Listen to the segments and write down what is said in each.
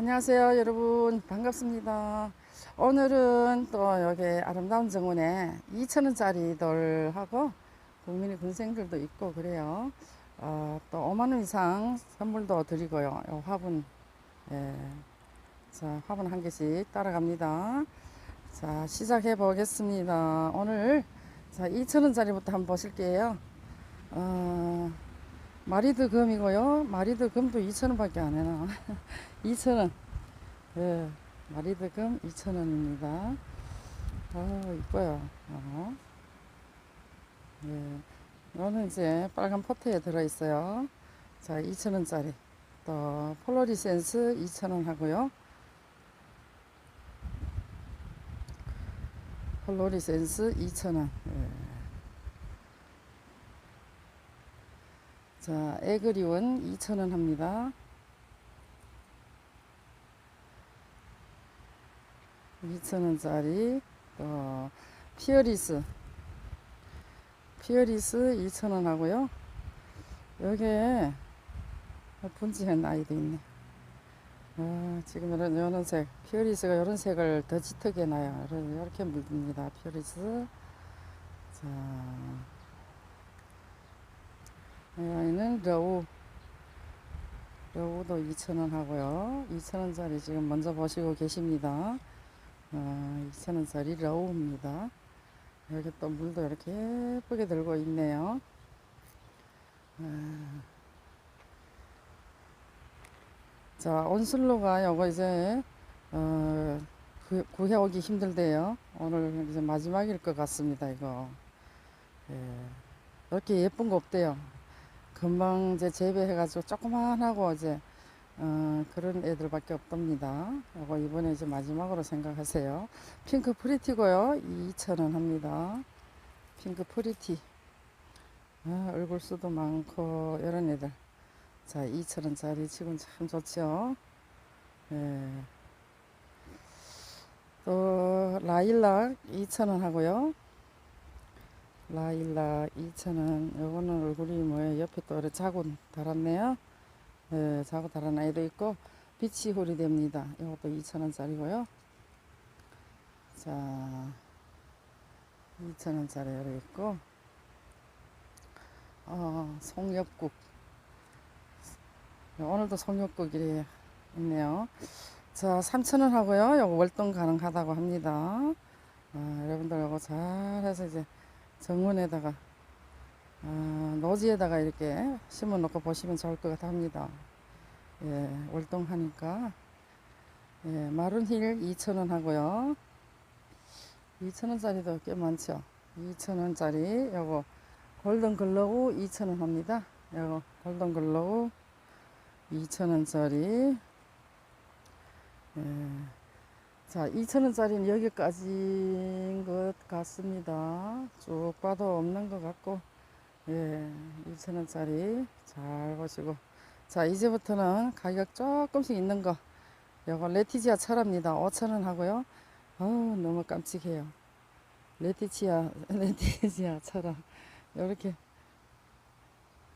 안녕하세요 여러분. 반갑습니다. 오늘은 또 여기 아름다운 정원에 2천원짜리들 하고 국민의 군생들도 있고 그래요. 어, 또 5만원 이상 선물도 드리고요. 요 화분. 예. 자 화분 한 개씩 따라갑니다. 자 시작해 보겠습니다. 오늘 자 2천원짜리부터 한번 보실게요. 어, 마리드 금이고요 마리드 금도 2천원밖에 안 해나 2,000원. 예, 마리드 금 2,000원입니다. 아, 이뻐요. 어. 예, 이거는 이제 빨간 포트에 들어있어요. 자, 2,000원짜리. 또, 폴로리센스 2,000원 하고요. 폴로리센스 2,000원. 예. 자, 에그리온 2,000원 합니다. 2,000원짜리 또 피어리스. 피어리스 2,000원 하고요. 여기에 분지한 아이도 있네. 아, 지금 이런, 이런 색 피어리스가 이런 색을 더 짙게 나요 이렇게 물듭니다. 피어리스. 자 여기는 러우 러우도 2,000원 하고요 2,000원짜리 지금 먼저 보시고 계십니다 어, 2,000원짜리 러우입니다. 여기 또 물도 이렇게 예쁘게 들고 있네요. 아. 자, 온슬로가 요거 이제, 어, 구, 구해오기 힘들대요. 오늘 이제 마지막일 것 같습니다, 이거. 예. 이렇게 예쁜 거 없대요. 금방 이제 재배해가지고 조그만하고 이제 어, 그런 애들밖에 없답니다. 이거 이번에 이제 마지막으로 생각하세요. 핑크 프리티고요. 2,000원 합니다. 핑크 프리티. 아, 얼굴 수도 많고 이런 애들. 자, 2,000원짜리 지금 참 좋죠. 예. 또 라일락 2,000원 하고요. 라일락 2,000원. 요거는 얼굴이 뭐예요? 옆에 또 이렇게 자국 달았네요. 예, 자고 다른 아이도 있고 비치 홀이 됩니다. 이것도 2,000원짜리고요. 자, 2,000원짜리 여기 있고 어, 송엽국 오늘도 송엽국이 있네요. 자, 3,000원 하고요. 요거 월동 가능하다고 합니다. 아, 여러분들 이거 잘해서 이제 정원에다가 아, 노지에다가 이렇게 심어 놓고 보시면 좋을 것 같아 합니다. 예, 월동하니까. 예, 마룬힐 2,000원 하고요. 2,000원짜리도 꽤 많죠. 2,000원짜리, 요거, 골든 글로우 2,000원 합니다. 요거, 골든 글로우 2,000원짜리. 예. 자, 2,000원짜리는 여기까지인 것 같습니다. 쭉 봐도 없는 것 같고, 예, 2,000원짜리 잘 보시고. 자, 이제부터는 가격 조금씩 있는 거. 요거 레티지아 철합니다. 5,000원 하고요. 어우, 너무 깜찍해요. 레티지아, 레티지아 철합. 요렇게,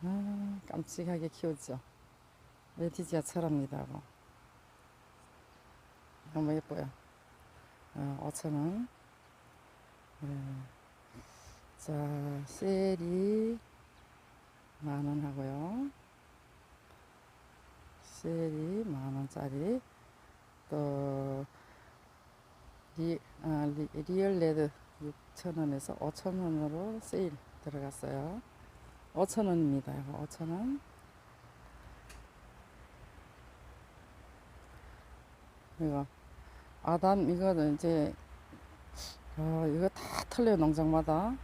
아, 깜찍하게 키웠죠. 레티지아 철합니다. 이거. 너무 예뻐요. 어, 5,000원. 예. 자, 셀이 만원 하고요. 셀이 만원짜리. 또, 리, 아, 리, 리얼 레드 6,000원에서 5,000원으로 세일 들어갔어요. 5,000원입니다. 이거 5,000원. 이거, 아담, 이거는 이제, 어, 이거 다 틀려요, 농장마다.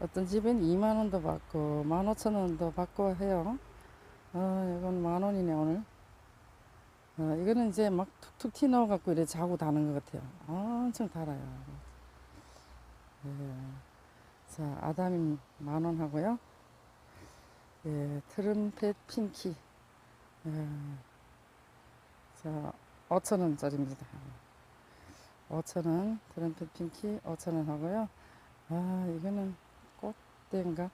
어떤 집엔 2만원도 받고, 15,000원도 받고 해요. 어, 이건 만원이네, 오늘. 어, 이거는 이제 막 툭툭 튀 넣어갖고 이렇게 자고 다는 것 같아요. 엄청 달아요. 예. 자, 아담이 만원 하고요. 예, 트럼펫 핑키. 예. 자, 5천원짜리입니다. 5천원, 트럼펫 핑키 5천원 하고요. 아, 이거는 꽃대인가?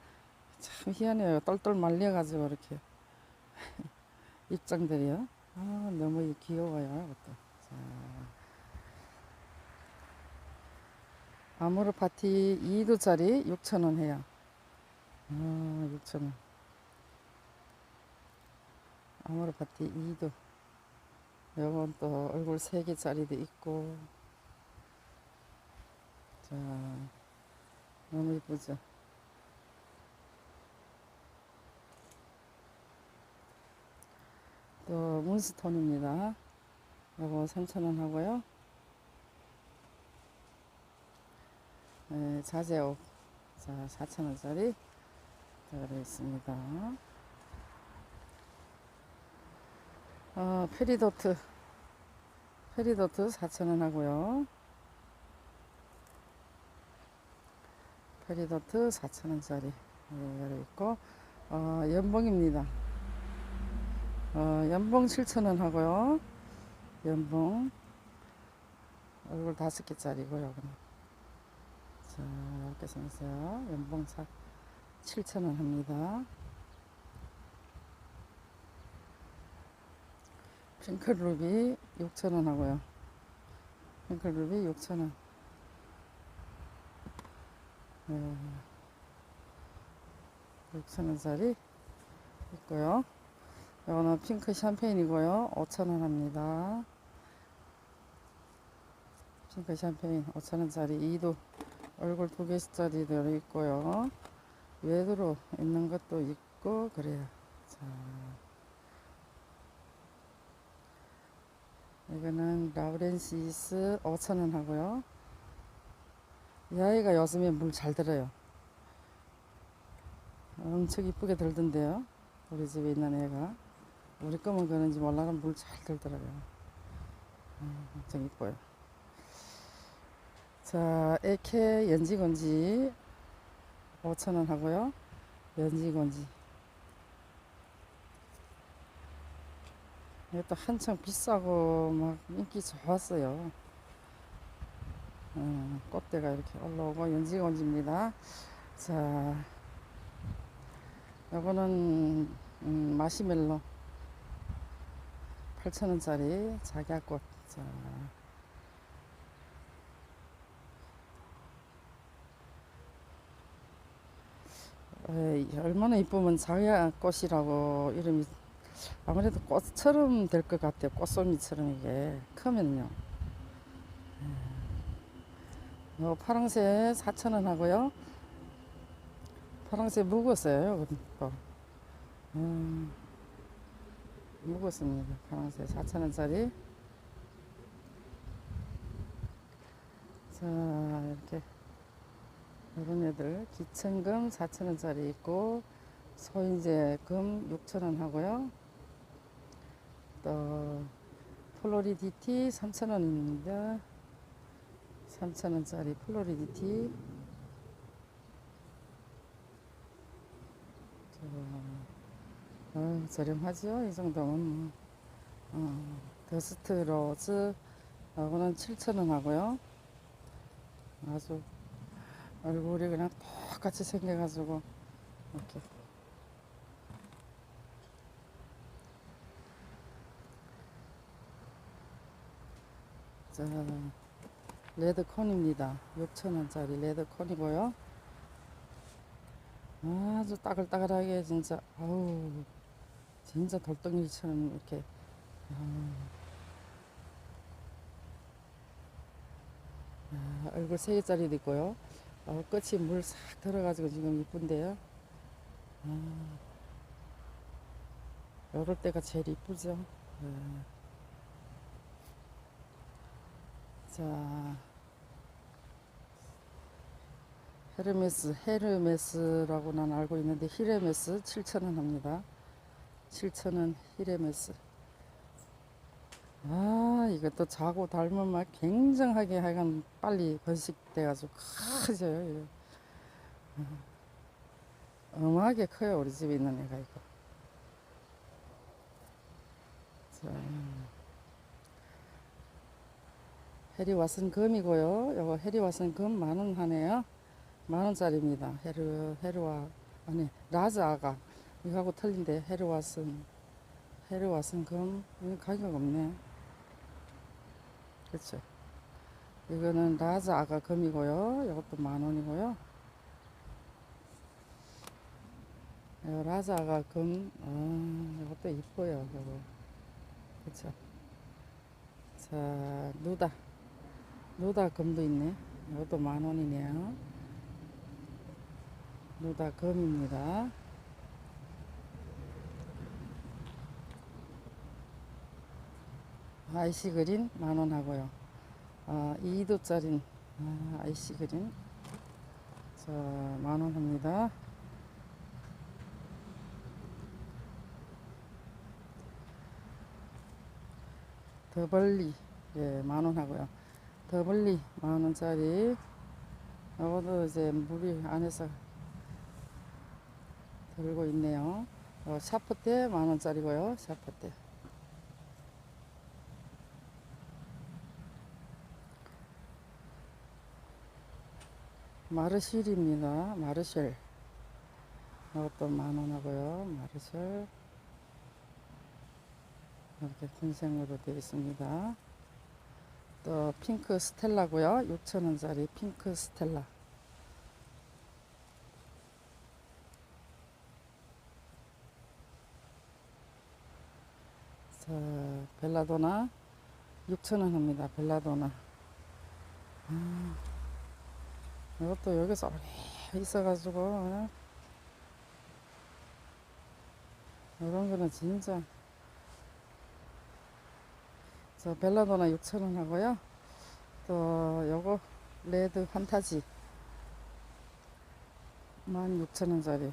참 희한해요. 똘똘 말려 가지고 이렇게 입장들이요. 아, 아, 너무 귀여워요, 이것도. 자. 아모르 파티 2도짜리 6,000원 해요. 아, 6,000원. 아모르 파티 2도. 요건 또 얼굴 3개짜리도 있고. 자, 너무 이쁘죠? 또 문스톤입니다. 요거 3,000원 하고요. 네, 자재옥. 자, 4,000원짜리 들어 있습니다. 어, 페리도트. 페리도트 4,000원 하고요. 페리도트 4,000원짜리 네, 있고 어, 연봉입니다. 어, 연봉 7,000원 하고요. 연봉 얼굴 다섯 개짜리고요. 자, 이렇게 생겼어요. 연봉 4, 7,000원 합니다. 핑클루비 6,000원 하고요. 핑클루비 6,000원. 네. 6,000원짜리 있고요. 이거는 핑크 샴페인이고요. 5,000원 합니다. 핑크 샴페인 5,000원짜리 2도 얼굴 두 개짜리 들어있고요. 외도로 있는 것도 있고 그래요. 자, 이거는 라우렌시스 5,000원 하고요. 이 아이가 요즘에 물 잘 들어요. 엄청 이쁘게 들던데요. 우리 집에 있는 애가. 우리 거면 그런지 몰라도 물 잘 들더라고요. 음, 엄청 이뻐요. 자, 에케 연지건지 5,000원 하고요. 연지건지. 이것도 한창 비싸고 막 인기 좋았어요. 음, 꽃대가 이렇게 올라오고 연지건지입니다. 자, 요거는 음, 마시멜로 8,000원짜리 작약꽃. 자, 에이, 얼마나 이쁘면 작약꽃이라고 이름이 아무래도 꽃처럼 될 것 같아요. 꽃송이처럼 이게 크면요. 요 파랑새 4,000원 하고요. 파랑새 묵었어요. 음, 묵었습니다. 파랑새 4,000원짜리. 자, 이렇게 이런 애들 기천금 4,000원짜리 있고 소인제 금 6,000원 하고요. 또 플로리디티 3,000원입니다. 3,000원짜리 플로리디티 저, 어, 저렴하죠? 이 정도면 뭐. 어, 더스트 로즈 이거는 7,000원 하고요. 아주 얼굴이 그냥 똑같이 생겨가지고 이렇게 자 레드콘입니다 6천원짜리 레드콘이고요 아주 따글따글하게 진짜 아우 진짜 돌덩이처럼 이렇게 아, 아, 얼굴 3개짜리도 있고요 어, 끝이 물 싹 들어가지고 지금 이쁜데요. 아, 요럴 때가 제일 이쁘죠. 네. 자, 헤르메스, 헤르메스라고 난 알고 있는데 히레메스 7,000원 합니다. 7,000원 히레메스. 아, 이것도 자고 닮은 막 굉장하게 하여간 빨리 번식돼가지고 커져요. 이거. 어마하게 커요. 우리 집에 있는 애가 이거. 자, 해리와슨 금이고요. 요거 해리와슨 금 만 원 하네요. 만 원짜리입니다. 해르, 해르와, 아니, 라즈 아가. 이거하고 틀린데, 해리와슨, 페르와슨 금 이거 가격 없네. 그렇죠. 이거는 라자 아가 금이고요. 이것도 만 원이고요. 라자 아가 금, 아, 이것도 이뻐요. 그렇죠. 자, 누다. 누다 금도 있네. 이것도 만 원이네요. 누다 금입니다. 아이시 그린 만원 하고요. 아, 2도짜리 아, 아이시 그린 자, 만원 합니다. 더블리 예, 만원 하고요. 더블리 만 원짜리 이것도 이제 물이 안에서 들고 있네요. 어, 샤프테 만 원짜리고요. 샤프테. 마르실입니다. 마르실. 이것도 만원 하고요. 마르실. 이렇게 군생으로 되어 있습니다. 또 핑크 스텔라고요. 6천원짜리 핑크 스텔라. 자, 벨라도나 6천원 합니다. 벨라도나. 아, 이것도 여기서 있어가지고 어? 이런 거는 진짜 저 벨라도나 6,000원 하고요. 또 요거 레드 판타지 16,000원짜리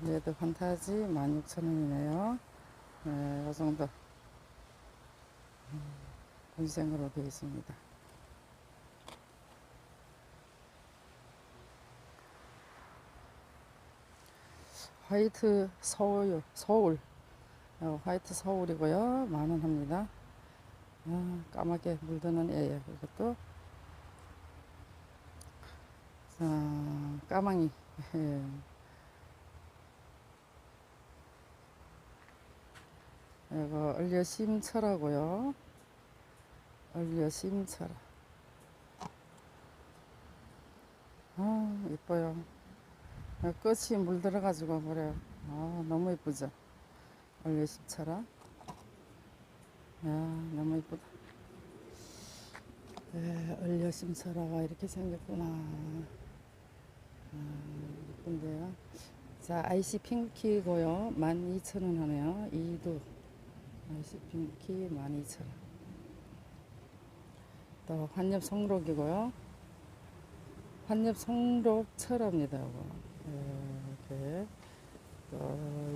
레드 판타지 16,000원이네요. 네, 요 정도 음, 분생으로 되어 있습니다. 화이트 서울 서울 어, 화이트 서울이고요. 만원 합니다. 아, 까맣게 물드는 애예요. 이것도 자, 까망이 예. 이거 얼려심철하고요. 얼려심철. 아, 이뻐요. 끝이 물들어가지고 그래요. 아, 너무 이쁘죠. 얼려심철아. 야, 너무 이쁘다. 에, 얼려심철아가 이렇게 생겼구나. 아, 이쁜데요. 자, 아이시 핑키고요. 12,000원 하네요. 2도. 아이시 핑키 12,000원. 또 환엽 송록이고요. 환엽 송록 철합니다. 이거. 예, 이렇게. 또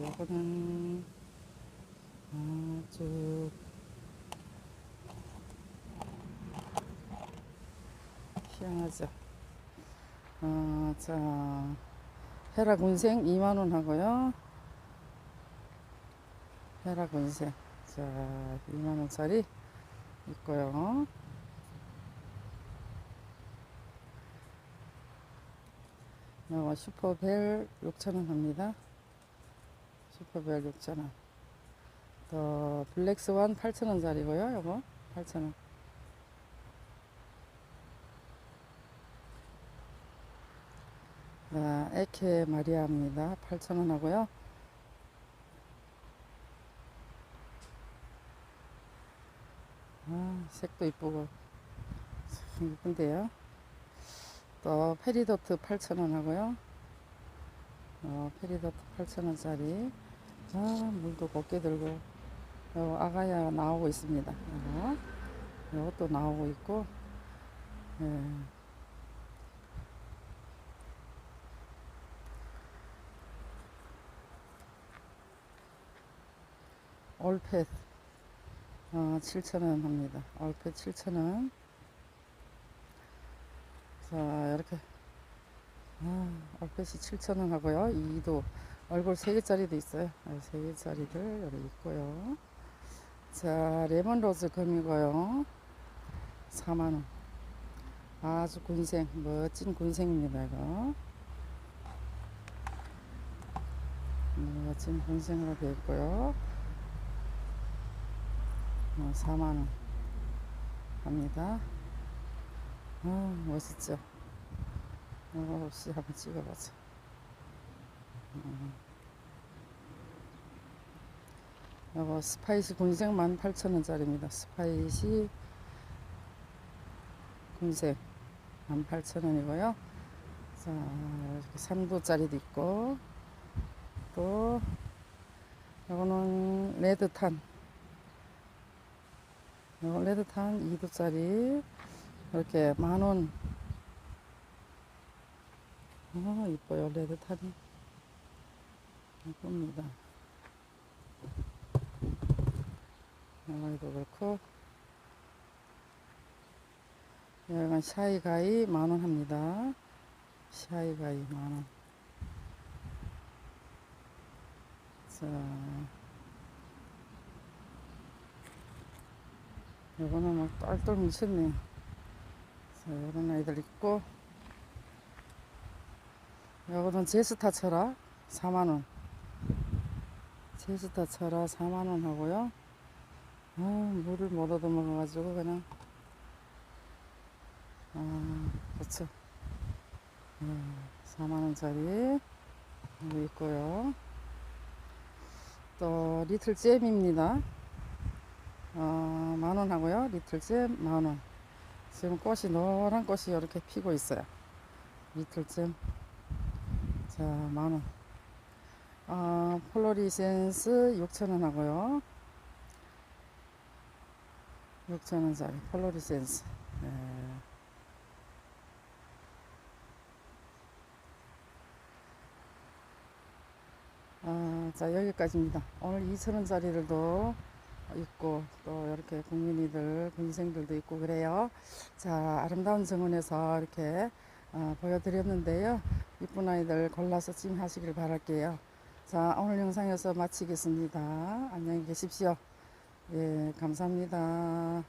요거는 아주 희한하죠. 어, 자, 헤라 군생 2만원 하고요. 헤라 군생. 자, 2만원짜리 있고요. 어, 슈퍼벨 6,000원 합니다. 슈퍼벨 6,000원. 또 블랙스완 8,000원짜리고요. 요거 8,000원. 아, 에케 마리아입니다. 8,000원 하고요. 아, 색도 이쁘고 참 이쁜데요. 또 페리도트 8,000원 하고요. 어, 페리도트 8,000원짜리. 아, 물도 곱게 들고. 요 아가야 나오고 있습니다. 어, 이것도 나오고 있고. 예. 올펫 어, 7,000원 합니다. 올펫 7,000원. 자, 이렇게 아, 올펫이 7,000원 하고요. 2도 얼굴 3개짜리도 있어요. 3개짜리들 여기 있고요. 자, 레몬 로즈 금이고요. 4만원. 아주 군생, 멋진 군생입니다, 이거. 멋진 군생으로 되어 있고요. 어, 4만원 합니다. 아, 멋있죠? 어, 없이 한번 찍어보자. 음. 이거 스파이시 군색 18,000원짜리입니다. 스파이시 군색 18,000원이고요. 자, 이렇게 3도짜리도 있고, 또, 이거는 레드탄. 이거 레드탄 2도짜리. 이렇게 만원. 어, 이뻐요, 레드탄이. 이쁩니다. 이거도 그렇고, 여기가 샤이가이 만원 합니다. 샤이가이 만원. 자, 요거는 막 똘똘 뭉쳤네요. 자, 요런 아이들 있고, 요거는 제스타 철화 4만원. 제스타 철화 4만원 하고요. 아, 물을 못 얻어 먹어가지고 그냥, 아, 그렇죠. 4만원짜리 여기 있고요. 또 리틀 잼입니다. 어, 만원 하고요. 리틀 잼 만원. 지금 꽃이 노란 꽃이 이렇게 피고 있어요. 리틀 잼. 자, 만원. 어, 폴로리센스 6천원 하고요. 6천원짜리 폴로리센스. 네. 아, 자 여기까지입니다. 오늘 2천원짜리들도 있고 또 이렇게 국민이들 군생들도 있고 그래요. 자 아름다운 정원에서 이렇게 어, 보여드렸는데요. 이쁜 아이들 골라서 찜 하시길 바랄게요. 자 오늘 영상에서 마치겠습니다. 안녕히 계십시오. 예 감사합니다.